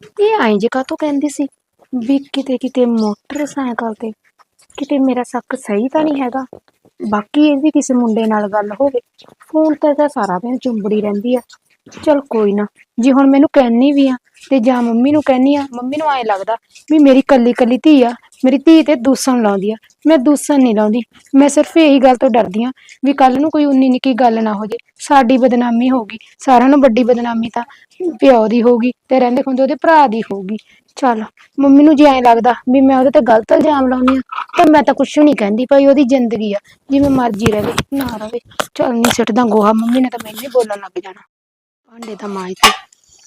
ਇਹ ਆਈ ਜੇ ਕਾਤੋਂ ਕਹਿੰਦੀ ਸੀ ਵੀ ਕਿਤੇ ਕਿਤੇ ਮੋਟਰਸਾਈਕਲ ਤੇ ਕਿਤੇ ਮੇਰਾ ਸ਼ੱਕ ਸਹੀ ਤਾਂ ਨਹੀਂ ਹੈਗਾ। ਬਾਕੀ ਇਹਦੀ ਕਿਸੇ ਮੁੰਡੇ ਨਾਲ ਗੱਲ ਹੋਵੇ, ਫੋਨ ਤੇ ਤਾਂ ਸਾਰਾ ਦਿਨ ਚੁੰਬੜੀ ਰਹਿੰਦੀ ਆ। ਚਲ ਕੋਈ ਨਾ, ਜੇ ਹੁਣ ਮੈਨੂੰ ਕਹਿਣੀ ਵੀ ਆ ਤੇ ਜਾਂ ਮੰਮੀ ਨੂੰ ਕਹਿਣੀ ਆ, ਮੰਮੀ ਨੂੰ ਐਂ ਲੱਗਦਾ ਵੀ ਮੇਰੀ ਕੱਲੀ ਕੱਲੀ ਧੀ ਆ, ਮੇਰੀ ਧੀ ਤੇ ਦੂਸਣ ਲਾਉਂਦੀ ਆ, ਮੈਂ ਦੂਸਣ ਨਹੀਂ ਲਾਉਂਦੀ, ਮੈਂ ਸਿਰਫ ਇਹੀ ਗੱਲ ਤੋਂ ਡਰਦੀ ਆ ਵੀ ਕੱਲ ਨੂੰ ਕੋਈ ਉਨੀ ਨਿੱਕੀ ਗੱਲ ਨਾ ਹੋ ਜੇ, ਸਾਡੀ ਬਦਨਾਮੀ ਹੋਊਗੀ ਸਾਰਿਆਂ ਨੂੰ ਵੱਡੀ ਬਦਨਾਮੀ ਤਾਂ ਪਿਓ ਦੀ ਹੋਊਗੀ ਤੇ ਰਹਿੰਦੇ ਖੁੰਦੇ ਉਹਦੇ ਭਰਾ ਦੀ ਹੋਊਗੀ ਚੱਲ, ਮੰਮੀ ਨੂੰ ਜੇ ਐਂ ਲੱਗਦਾ ਵੀ ਮੈਂ ਉਹਦੇ ਤੇ ਗਲਤ ਇਲਜ਼ਾਮ ਲਾਉਣੀ ਆ, ਤਾਂ ਮੈਂ ਤਾਂ ਕੁਛ ਨਹੀਂ ਕਹਿੰਦੀ ਭਾਈ, ਉਹਦੀ ਜ਼ਿੰਦਗੀ ਆ, ਜਿਵੇਂ ਮਰਜ਼ੀ ਰਵੇ ਨਾ ਰਹੇ, ਚੱਲ ਨਹੀਂ ਸਿੱਟਦਾ ਗੋਹਾ, ਮੰਮੀ ਨੇ ਤਾਂ ਮੈਨੂੰ ਹੀ ਬੋਲਣ ਲੱਗ ਜਾਣਾ। ਭਾਂਡੇ ਤਾਂ ਮਾਂ ਤੇ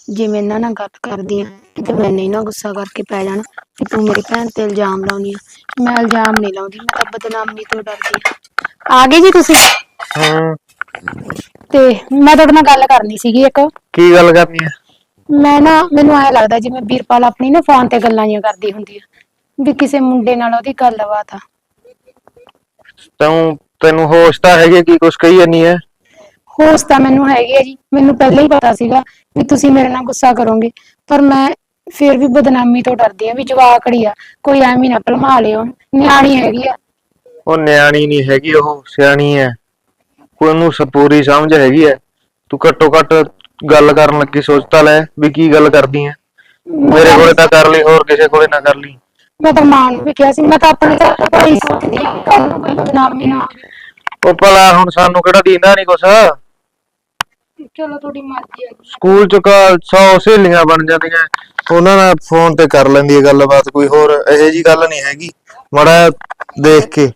ਜੇ ਮੈਂ ਇਹਨਾਂ ਨਾਲ ਗੱਲ ਕਰਦੀ ਆ ਤੇ ਮੈਂ ਨਹੀਂ ਨਾ ਗੁੱਸਾ ਕਰਕੇ ਪੈ ਜਾਣਾ ਕਿ ਤੂੰ ਮੇਰੀ ਭੈਣ ਤੇ ਇਲਜ਼ਾਮ ਲਾਉਣੀ ਆ। ਮੈਂ ਇਲਜ਼ਾਮ ਨਹੀਂ ਲਾਉਂਦੀ ਮੈਂ ਤਾਂ ਬਦਨਾਮੀ ਤੋਂ ਡਰਦੀ ਆ ਆ ਗਏ ਜੀ ਤੁਸੀਂ?
ਹਾਂ।
ਤੇ ਮੈਂ ਤੁਹਾਡੇ ਨਾਲ ਗੱਲ ਕਰਨੀ ਸੀਗੀ ਇੱਕ।
ਕੀ ਗੱਲ ਕਰਨੀ ਹੈ
ਮੈਂ ਨਾ ਮੈਨੂੰ ਐ ਲੱਗਦਾ ਜਿਵੇਂ ਵੀਰਪਾਲ ਆਪਣੀ ਨਾ ਫੋਨ ਤੇ ਗੱਲਾਂ ਜਿਹੀਆਂ ਕਰਦੀ ਹੁੰਦੀ ਆ ਵੀ ਕਿਸੇ ਮੁੰਡੇ ਨਾਲ ਉਹਦੀ ਗੱਲਬਾਤ ਆ।
ਤੂੰ ਤੈਨੂੰ ਹੋਸ਼ ਤਾਂ ਹੈਗੇ ਕੀ ਕੁਛ ਕਹੀ ਜਾਨੀ ਹੈ
ਹੋਸ਼ ਤਾਂ ਮੈਨੂੰ ਹੈਗੀ ਆ ਜੀ। ਮੈਨੂੰ ਪਹਿਲਾਂ ਹੀ ਪਤਾ ਸੀਗਾ ਵੀ ਤੁਸੀਂ ਮੇਰੇ ਨਾਲ ਗੁੱਸਾ ਕਰੋਗੇ। ਪਰ ਮੈਂ ਫਿਰ ਵੀ ਬਦਨਾਮੀ ਤੋਂ ਡਰਦੀ ਆ ਵੀ ਜਵਾਕੜੀ ਆ। ਕੋਈ ਐਵੇਂ ਨਾ ਭਲਮਾ ਲਿਓ ਨਿਆਣੀ ਹੈਗੀ ਆ।
ਉਹ ਨਿਆਣੀ ਨਹੀਂ ਹੈਗੀ ਉਹ ਸਿਆਣੀ ਹੈ ਕੋਈ ਨੂੰ ਪੂਰੀ ਸਮਝ ਹੈਗੀ ਹੈ ਤੂੰ ਘੱਟੋ ਘੱਟ ਗੱਲ ਕਰਨ ਲੱਗੀ ਸੋਚ ਤਾਂ ਲੈ ਵੀ ਕੀ ਗੱਲ ਕਰਦੀ ਹੈ ਮੇਰੇ ਕੋਲੇ ਤਾਂ ਕਰ ਲਈ ਹੋਰ ਕਿਸੇ ਕੋਲੇ ਨਾ ਕਰ ਲਈ।
ਮੈਂ ਤਾਂ ਮਾਂ ਨੂੰ ਵੀ ਕਿਹਾ ਸੀ ਮੈਂ ਤਾਂ ਆਪਣੇ ਘਰ ਦਾ ਹੀ ਸੋਚਦੀ ਆ ਕੱਲ ਨੂੰ ਕੋਈ ਬਦਨਾਮੀ ਨਾ ਹੋਵੇ।
ਉਹ ਭਲਾ ਹੁਣ ਸਾਨੂੰ ਕਿਹੜਾ ਦੀਂਦਾ ਨਹੀਂ ਕੁਛ।
ਚਲੋ ਤੁਹਾਡੀ ਮਰਜ਼ੀ ਆ। ਜੀ
ਸਕੂਲ ਚ ਕਾ 100 ਸਹੇਲੀਆਂ ਬਣ ਜਾਂਦੀਆਂ ਉਹਨਾਂ ਨਾਲ ਫੋਨ ਤੇ ਕਰ ਲੈਂਦੀ ਹੈ ਗੱਲਬਾਤ ਕੋਈ ਹੋਰ ਇਹੋ ਜੀ ਗੱਲ ਨਹੀਂ ਹੈਗੀ ਮੜਾ ਦੇਖ ਕੇ।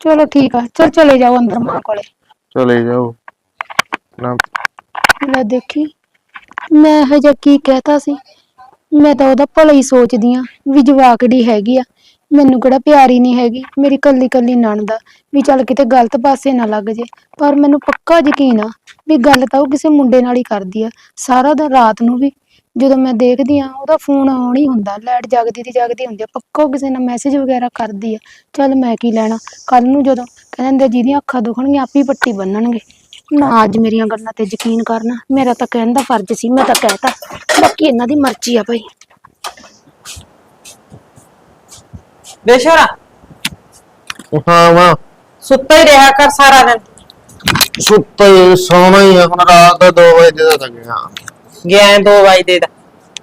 ਚਲੋ ਠੀਕ ਆ ਚਲ ਚਲੇ ਜਾਓ ਅੰਦਰ ਮਾਂ ਕੋਲੇ।
ਚਲੇ ਜਾਓ। ਨਾ।
ਲੈ ਦੇਖੀ ਮੈਂ ਹਜੇ ਕੀ ਕਹਿਤਾ ਸੀ ਮੈਂ ਤਾਂ ਉਹਦਾ ਭਲਾ ਹੀ ਸੋਚਦੀ ਆ ਵੀ ਜਵਾਕੜੀ ਹੈਗੀ ਆ। ਮੈਨੂੰ ਕਿਹੜਾ ਪਿਆਰੀ ਨਹੀਂ ਹੈਗੀ, ਮੇਰੀ ਕੱਲੀ ਕੱਲੀ ਨਣਦ ਆ, ਵੀ ਚੱਲ ਕਿਤੇ ਗਲਤ ਪਾਸੇ ਨਾ ਲੱਗ ਜੇ, ਪਰ ਮੈਨੂੰ ਪੱਕਾ ਯਕੀਨ ਆ ਵੀ ਗੱਲ ਤਾਂ ਉਹ ਕਿਸੇ ਮੁੰਡੇ ਨਾਲ ਹੀ ਕਰਦੀ ਆ, ਸਾਰਾ ਦਿਨ ਰਾਤ ਨੂੰ ਵੀ, ਜਦੋਂ ਮੈਂ ਦੇਖਦੀ ਆ, ਉਹਦਾ ਫੋਨ ਆਉਣ ਹੀ ਹੁੰਦਾ ਲਾਈਟ ਜਗਦੀ ਦੀ ਜਗਦੀ ਹੁੰਦੀ ਆ, ਪੱਕਾ ਉਹ ਕਿਸੇ ਨਾਲ ਮੈਸੇਜ ਵਗੈਰਾ ਕਰਦੀ ਆ, ਚੱਲ ਮੈਂ ਕੀ ਲੈਣਾ ਕੱਲ ਨੂੰ ਜਦੋਂ ਕਹਿੰਦੇ ਜਿਹਦੀਆਂ ਅੱਖਾਂ ਦੁਖਣਗੀਆਂ, ਆਪੇ ਹੀ ਪੱਟੀ ਬੰਨਣਗੇ। ਨਾ, ਅੱਜ ਮੇਰੀਆਂ ਗੱਲਾਂ ਤੇ ਯਕੀਨ ਕਰਨਾ, ਮੇਰਾ ਤਾਂ ਕਹਿਣ ਦਾ ਫਰਜ਼ ਸੀ, ਮੈਂ ਤਾਂ ਕਹਿਤਾ, ਬਾਕੀ ਇਹਨਾਂ ਦੀ ਮਰਜ਼ੀ ਆ ਭਾਈ।
ਬੇਸ਼ਰਾ।
ਹਾਂ ਮਾਂ
ਸੁੱਤਾ ਹੀ ਰਿਹਾ ਕਰ ਸਾਰਾ ਦਿਨ।
ਸੁੱਤਾ ਹੀ ਸੌਣਾ ਹੀ ਆ, ਹੁਣ ਰਾਤ ਦਾ 2 ਵਜੇ ਦਾ ਤੱਕ ਗਿਆ।
ਗਿਆ 2 ਵਜੇ ਦਾ।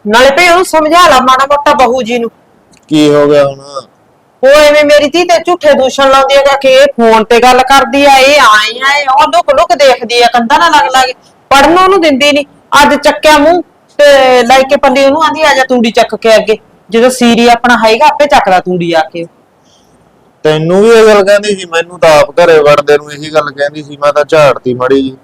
ਨਾਲੇ ਭਈ ਉਹਨੂੰ ਸਮਝਾ ਲਾ ਮਾੜਾ ਮੋਟਾ ਬਹੂ ਜੀ ਨੂੰ।
ਕੀ ਹੋ ਗਿਆ ਹੁਣ?
ਉਹ ਐਵੇਂ ਮੇਰੀ ਧੀ ਤੇ ਝੂਠੇ ਦੂਸ਼ਣ ਲਾਉਂਦੀ ਹੈਗਾ ਕਿ ਇਹ ਫੋਨ ਤੇ ਗੱਲ ਕਰਦੀ ਆ ਇਹ ਆਏ ਆ ਇਹ ਉਹ ਲੁਕ ਲੁਕ ਦੇਖਦੀ ਆ ਕੰਧਾਂ ਨਾਲ ਲੱਗ ਲੱਗ। ਪੜਨ ਉਹਨੂੰ ਦਿੰਦੀ ਨਹੀਂ ਅੱਜ ਚੱਕਿਆ ਮੂੰਹ ਤੇ ਲੈ ਕੇ ਪੱਲੀ ਉਹਨੂੰ ਆਂਦੀ ਆ ਜਾ ਤੂੜੀ ਚੱਕ ਕੇ ਅੱਗੇ। ਜਦੋਂ ਸੀਰੀ ਆਪਣਾ ਹੈਗਾ ਆਪੇ ਚੱਕਦਾ ਤੂੜੀ ਆ ਕੇ।
ਤੈਨੂੰ ਵੀ ਇਹ ਗੱਲ ਕਹਿੰਦੀ ਸੀ ਮੈਨੂੰ ਤਾਂ ਆਪ ਘਰੇ ਵੜਦੇ ਨੂੰ ਇਹੀ ਗੱਲ ਕਹਿੰਦੀ ਸੀ ਮੈਂ ਤਾਂ ਝਾੜਤੀ ਮੜੀ ਜੀ।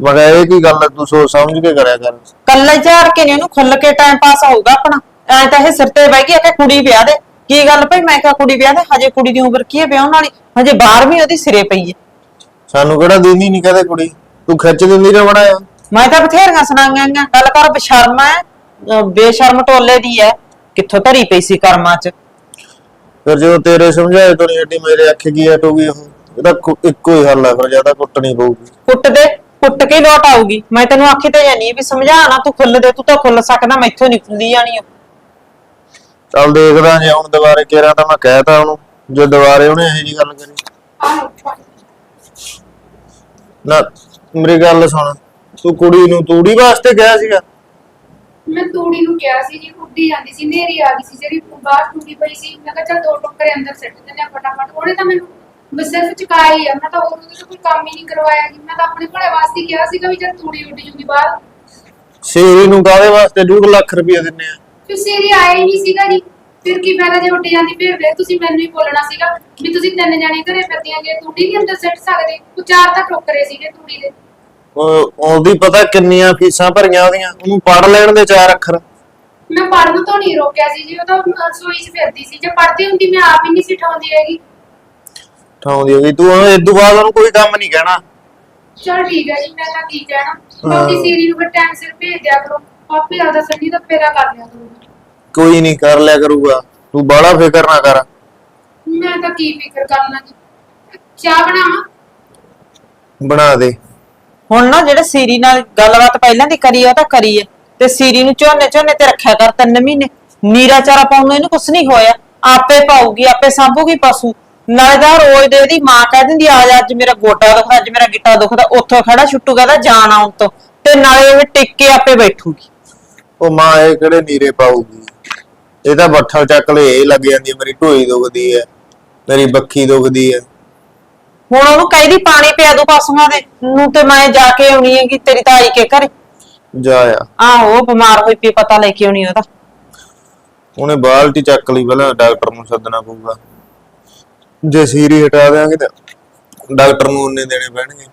ਮੈਂ ਕਿਹਾ ਇਹ ਕੀ ਗੱਲ ਤੂੰ ਸੋਚ ਸਮਝ ਕੇ ਕਰਿਆ ਕਰ।
ਕੱਲੇ ਝਾੜ ਕੇ ਨੀ ਉਹਨੂੰ ਖੁੱਲ ਕੇ ਟਾਈਮ ਪਾਸ ਹੋਊਗਾ ਆਪਣਾ। ਐ ਤਾਂ ਇਹ ਸਿਰ ਤੇ ਬਹਿ ਗਈ ਆ ਕਿ ਕੁੜੀ ਵਿਆਹ ਦੇ। ਕੀ ਗੱਲ ਭਈ ਮੈਂ ਕਿਹਾ ਕੁੜੀ ਵਿਆਹ ਦੇ ਹਜੇ ਕੁੜੀ ਦੀ ਉਮਰ ਕੀ ਹੈ ਵਿਆਹਣ ਵਾਲੀ? ਹਜੇ 12ਵੀਂ ਉਹਦੀ ਸਿਰੇ ਪਈ ਹੈ
ਸਾਨੂੰ ਕਿਹੜਾ ਦਿੰਦੀ ਨਹੀਂ ਕਹਦੇ ਕੁੜੀ। ਤੂੰ ਖਿੱਚ ਦਿੰਦੀ ਨਾ ਬਣਾਇਆ।
ਮੈਂ ਤਾਂ ਬਥੇਰੀਆਂ ਸੁਣਾਈਆਂ ਗੀਆਂ ਗੱਲ ਕਰ ਬਸ਼ਰਮ ਹੈ ਅਹ ਬੇਸ਼ਰਮ ਟੋਲੇ ਦੀ ਹੈ ਕਿੱਥੋਂ ਧਰੀ ਪਈ ਸੀ ਕਰਮਾਂ 'ਚ?
ਫਿਰ ਜਦੋਂ ਤੇਰੇ ਸਮਝਾਏ ਤੋਂ ਨਹੀਂ ਹੱਟੀ ਮੇਰੇ ਅੱਖੇ ਕੀ ਹਟੂਗੀ ਉਹ ਇਹਦਾ ਕੋ- ਇੱਕੋ ਹੀ ਹੱਲ ਹੈ ਫਿਰ ਜ਼ਿਆਦਾ ਕੁੱਟਣੀ ਪਊਗੀ।
ਕੁੱਟ ਦੇ ਕੁੱਟ ਕੇ ਹੀ ਲੋਟ ਆਊਗੀ। ਮੈਂ ਤੈਨੂੰ ਆਖੀ ਤੇ ਜਾਨੀ ਵੀ ਸਮਝਾ ਨਾ ਤੂੰ ਖੁੱਲ ਦੇ ਤੂੰ ਤਾਂ ਖੁੱਲ ਸਕਦਾ ਮੈਥੋਂ ਨਹੀਂ ਖੁੱਲੀ ਜਾਣੀ ਉਹ
ਚੱਲ ਦੇਖਦਾ ਜੇ ਹੁਣ ਦੁਬਾਰੇ ਕਿਹੜਾ ਤਾਂ ਮੈਂ ਕਹਿਤਾ ਉਹਨੂੰ ਜੇ ਦੁਬਾਰੇ ਉਹਨੇ ਇਹੋ ਜੀ ਗੱਲ ਕਰੀ। ਨਾ ਮੇਰੀ ਗੱਲ ਸੁਣ। ਤੂੰ ਕੁੜੀ ਨੂੰ ਤੂੜੀ ਵਾਸਤੇ ਗਿਆ ਸੀਗਾ?
ਮੈਂ ਤੂੜੀ ਨੂੰ ਕਿਹਾ ਸੀ ਜੀ ਉੱਡੀ ਜਾਂਦੀ ਸੀ ਨੇਰੀ ਆ ਗਈ ਸੀ ਜਿਹੜੀ ਬਾਹਰ ਟੂਟੀ ਪਈ ਸੀ ਮੈਂ ਕਿਹਾ ਚੱਲ ਦੋ ਟੋਕਰੇ ਅੰਦਰ ਸਿੱਟ ਦਿੰਦੇ ਆ ਫਟਾਫਟ। ਉਹਨੇ ਤਾਂ ਮੈਨੂੰ ਬਸ ਸਿਰਫ ਹੀ ਆ ਮੈਂ ਤਾਂ ਉਹਦੇ ਤੋਂ ਕੋਈ ਕੰਮ ਹੀ ਨਹੀਂ ਕਰਵਾਇਆ ਜੀ। ਮੈਂ ਤਾਂ ਆਪਣੇ ਭਲੇ ਵਾਸਤੇ ਕਿਹਾ ਸੀਗਾ ਵੀ ਚੱਲ ਤੂੜੀ ਉੱਡ ਜੂਗੀ ਬਾਹਰ।
ਸ਼ੇਰੀ ਨੂੰ ਕਾਹਦੇ ਵਾਸਤੇ? 2 ਲੱਖ ਰੁਪਏ ਦਿੰਨੇ ਆ।
ਫਿਰ ਸੇਰੀ ਆਇਆ ਹੀ ਨਹੀਂ ਸੀਗਾ ਜੀ। ਫਿਰ ਕੀ ਫਾਇਦਾ ਜੇ ਉੱਡ ਜਾਂਦੀ? ਫਿਰ ਫਿਰ ਤੁਸੀਂ ਮੈਨੂੰ ਹੀ ਬੋਲਣਾ ਸੀਗਾ ਵੀ ਤੁਸੀਂ ਤਿੰਨ ਜਾਣੇ ਘਰੇ ਫਿਰਦੀਆਂ ਜੇ ਤੂੜੀ ਨਹੀਂ ਅੰਦਰ ਸਿੱਟ ਸਕਦੇ। ਉਹ ਚਾਰ ਤਾਂ ਟੋਕਰੇ ਸੀਗੇ ਤੂੜੀ ਦੇ।
ਉਹਦੀ ਪਤਾ ਕਿੰਨੀਆਂ ਫੀਸਾਂ ਭਰੀਆਂ ਉਹਦੀਆਂ? ਉਹਨੂੰ ਪੜ ਲੈਣ ਦੇ ਚਾਰ ਅੱਖਰ।
ਮੈਂ ਪੜਨ ਤੋਂ ਨਹੀਂ ਰੋਕਿਆ ਸੀ ਜੀ ਉਹ ਤਾਂ ਰਸੋਈ 'ਚ ਫਿਰਦੀ ਸੀ। ਜੇ ਪੜਦੀ ਹੁੰਦੀ ਮੈਂ ਆਪ ਹੀ ਨਹੀਂ ਸੀ ਠਾਉਂਦੀ ਹੈਗੀ।
ਠਾਉਂਦੀ ਹੋਈ ਤੂੰ ਹੁਣ ਇਦੋਂ ਬਾਅਦ ਉਹਨੂੰ ਕੋਈ ਕੰਮ ਨਹੀਂ ਕਹਿਣਾ।
ਚਲ ਠੀਕ ਹੈ ਜੀ ਮੈਂ ਤਾਂ ਕੀ ਕਹਿਣਾ। ਬਾਕੀ ਸੀਰੀ ਨੂੰ ਟਾਈਮ ਸਿਰ ਭੇਜ ਦਿਆ ਕਰੋ। ਆਪੇ ਆਦਾ ਸੰਨੀ ਦਾ ਫੇਰਾ ਕਰ ਲਿਆ ਕਰੋ।
ਕੋਈ ਨਹੀਂ ਕਰ ਲਿਆ ਕਰੂਗਾ। ਤੂੰ ਬਾਹਲਾ ਫਿਕਰ ਨਾ ਕਰ।
ਮੈਂ ਤਾਂ ਕੀ ਫਿਕਰ ਕਰਨਾ ਜੀ। ਚਾਹ ਬਣਾਵਾਂ?
ਬਣਾ ਦੇ।
ਹੁਣ ਨਾ ਜਿਹੜੇ ਸੀਰੀ ਨਾਲ ਗੱਲਬਾਤ ਪਹਿਲਾਂ ਦੀ ਕਰੀ ਆ ਉਹ ਤਾਂ ਕਰੀ ਆ। ਤੇ ਸੀਰੀ ਨੂੰ ਝੋਨੇ ਝੋਨੇ ਤੇ ਰੱਖਿਆ ਕਰ ਤਿੰਨ ਮਹੀਨੇ। ਨੀਰਾ ਚਾਰਾ ਪਾਉਣ ਨੂੰ ਇਹਨੂੰ ਕੁਛ ਨਹੀਂ ਹੋਇਆ। ਆਪੇ ਪਾਊਗੀ ਆਪੇ ਸਾਂਭੂਗੀ ਪਸ਼ੂ। ਨਾਲੇ ਦਾ ਰੋਜ਼ ਦੇ ਉਹਦੀ ਮਾਂ ਕਹਿ ਦਿੰਦੀ ਆ ਜਾ ਅੱਜ ਮੇਰਾ ਗੋਟਾ ਦੁਖਦਾ ਅੱਜ ਮੇਰਾ ਗਿੱਟਾ ਦੁਖਦਾ ਉੱਥੋਂ ਖੜਾ ਛੁੱਟੂਗਾ ਕਹਿੰਦਾ ਜਾਣ ਆਉਣ ਤੋਂ। ਤੇ ਨਾਲੇ ਇਹ ਟਿਕ ਕੇ ਆਪੇ ਬੈਠੂਗੀ।
ਉਹ ਮਾਂ ਇਹ ਕਿਹੜੇ ਨੀਰੇ ਪਾਊਗੀ? ਇਹ ਤਾਂ ਬੱਠਲ ਚੱਕ ਲੈ ਇਹ ਲੱਗ ਜਾਂਦੀ ਹੈ, ਮੇਰੀ ਢੋਈ ਦੁਖਦੀ ਹੈ ਮੇਰੀ ਬੱਖੀ ਦੁਖਦੀ ਹੈ।
ਹੁਣ ਉਹਨੂੰ ਕਹਿੰਦੀ ਪਾਣੀ ਪਿਆ ਦੋ ਪਸ਼ੂਆਂ ਦੇ। ਨੂੰ ਤੇ ਮੈਂ ਜਾ ਕੇ ਆਉਣੀ ਹੈਗੀ ਤੇਰੀ ਤਾਈ ਕੇ ਘਰੇ।
ਜਾ ਆ।
ਆਹੋ ਉਹ ਬਿਮਾਰ ਹੋਈ ਪਈ ਪਤਾ ਲੈ ਕੇ ਆਉਣੀ ਉਹਦਾ।
ਉਹਨੇ ਬਾਲਟੀ ਚੱਕ ਲਈ ਪਹਿਲਾਂ ਡਾਕਟਰ ਨੂੰ ਸੱਦਣਾ ਪਊਗਾ। ਜੇ ਸੀਰੀ ਹਟਾ ਦੇਾਂਗੇ ਤਾਂ ਡਾਕਟਰ ਨੂੰ ਉਹਨੇ ਦੇਣੇ ਪੈਣਗੇ।